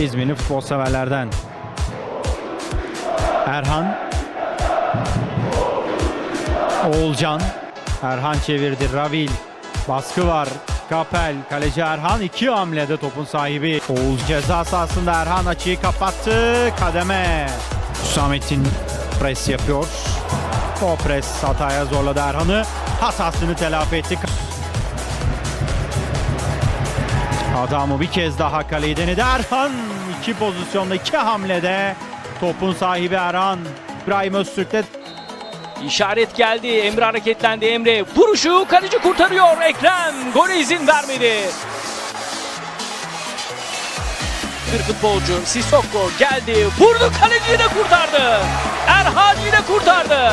İzmirli futbol severlerden. Erhan. Oğulcan. Erhan çevirdi. Ravil. Baskı var. Kapel. Kaleci Erhan. iki hamlede topun sahibi. Oğul ceza sahasında Erhan açıyı kapattı. Kademe. Hüsamettin pres yapıyor. O pres hataya zorladı Erhan'ı. Hatasını telafi etti. Adamı bir kez daha kaleyi denedi. Erhan iki pozisyonda iki hamlede topun sahibi Erhan. İbrahim Öztürk'te İşaret geldi. Emre hareketlendi. Emre vuruşu kaleci kurtarıyor. Ekrem gole izin vermedi. Bir futbolcu Sissoko geldi. Vurdu kaleciyi de kurtardı. Erhan yine kurtardı.